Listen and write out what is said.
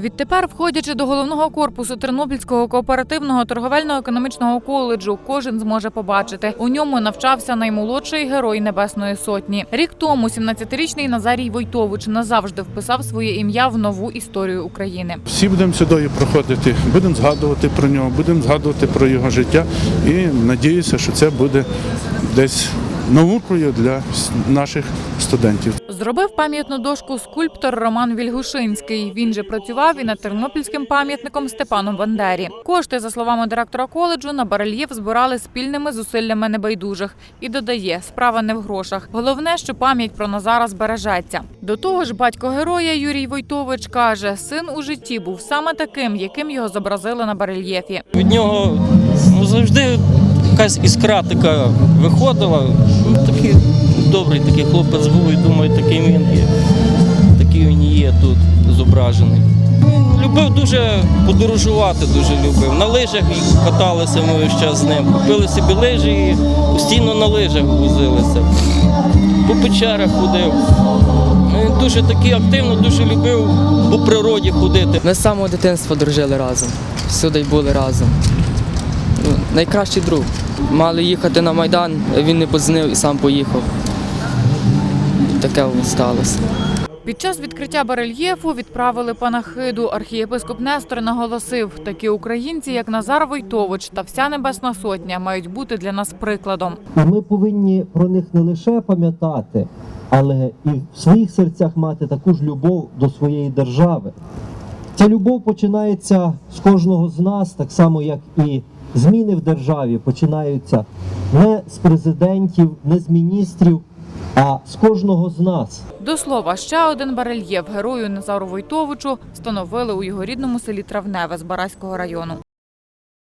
Відтепер, входячи до головного корпусу Тернопільського кооперативного торговельно-економічного коледжу, кожен зможе побачити. У ньому навчався наймолодший герой Небесної Сотні. Рік тому 17-річний Назарій Войтович назавжди вписав своє ім'я в нову історію України. Всі будемо сюди проходити, будемо згадувати про нього, будемо згадувати про його життя і надіюся, що це буде десь наукою для наших студентів. Зробив пам'ятну дошку скульптор Роман Вільгушинський. Він же працював і над тернопільським пам'ятником Степану Бандері. Кошти, за словами директора коледжу, на барельєф збирали спільними зусиллями небайдужих. І додає, справа не в грошах. Головне, що пам'ять про Назара збережеться. До того ж, батько героя Юрій Войтович каже, син у житті був саме таким, яким його зобразили на барельєфі. Від нього ну, завжди якась іскра така виходила. Такий добрий такий хлопець був і думаю, такий він є. Такий він є тут зображений. Любив дуже подорожувати, дуже любив. На лижах каталися ми весь час з ним. Купили собі лижі і постійно на лижах возилися. По печерах ходив. Він дуже такий активно, дуже любив по природі ходити. Ми з самого дитинства дружили разом, всюди були разом. Найкращий друг. Мали їхати на Майдан, він не подзвонив і сам поїхав. Таке сталося. Під час відкриття барельєфу відправили панахиду. Архієпископ Нестор наголосив, такі українці, як Назар Войтович та вся Небесна Сотня, мають бути для нас прикладом. І ми повинні про них не лише пам'ятати, але і в своїх серцях мати таку ж любов до своєї держави. Ця любов починається з кожного з нас, так само як і зміни в державі починаються не з президентів, не з міністрів, а з кожного з нас. До слова, ще один барельєф герою Назару Войтовичу встановили у його рідному селі Травневе з Бараського району.